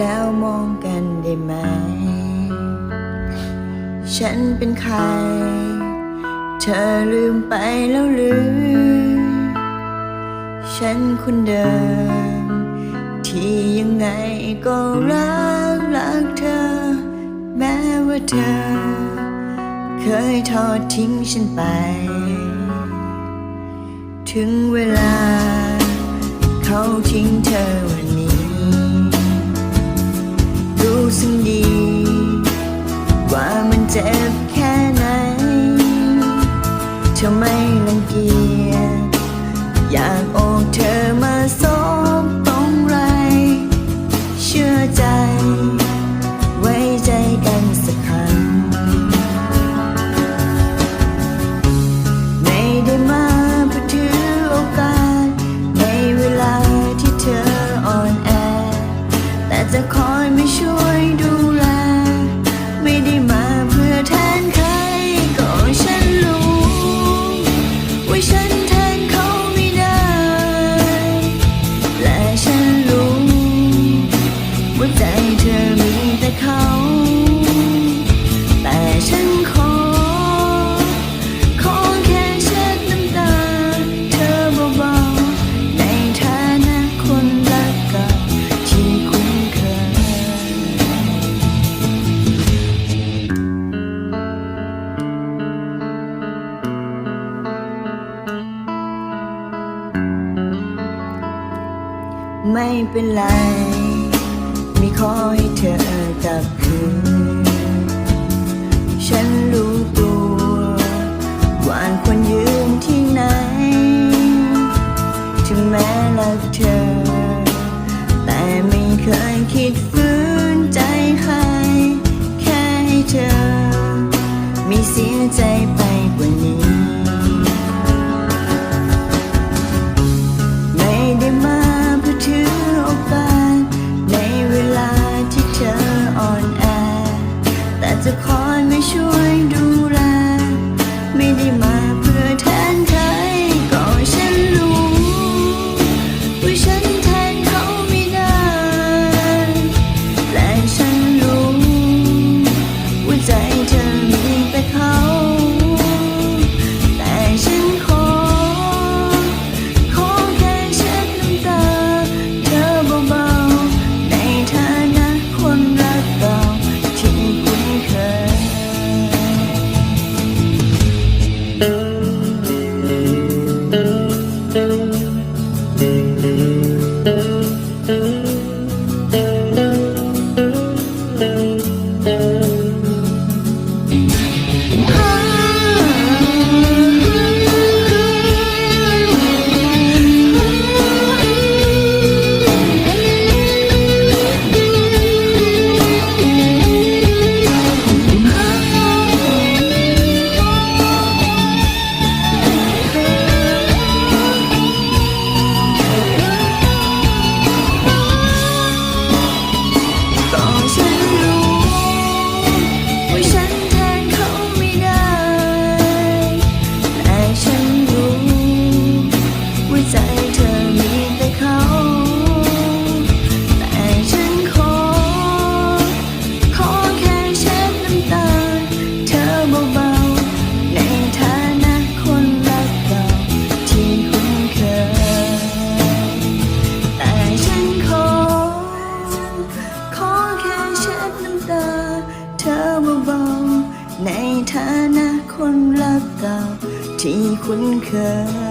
แล้วมองกันได้ไหม ฉันเป็นใคร เธอลืมไปแล้วหรือ ฉันคนเดิม ที่ยังไงก็รักรักเธอ แม้ว่าเธอ เคยทอดทิ้งฉันไป ถึงเวลา เขาทิ้งเธอ ไม่เป็นไรมีขอให้เธอกลับคืน ฉันรู้ตัวว่านคนยืนที่ไหน ถึงแม้รักเธอ แต่ไม่เคยคิดฟื้นใจใครแค่ให้เธอ ไม่เสียใจ เบาๆในฐานะคนรักเก่าที่คุ้นเคย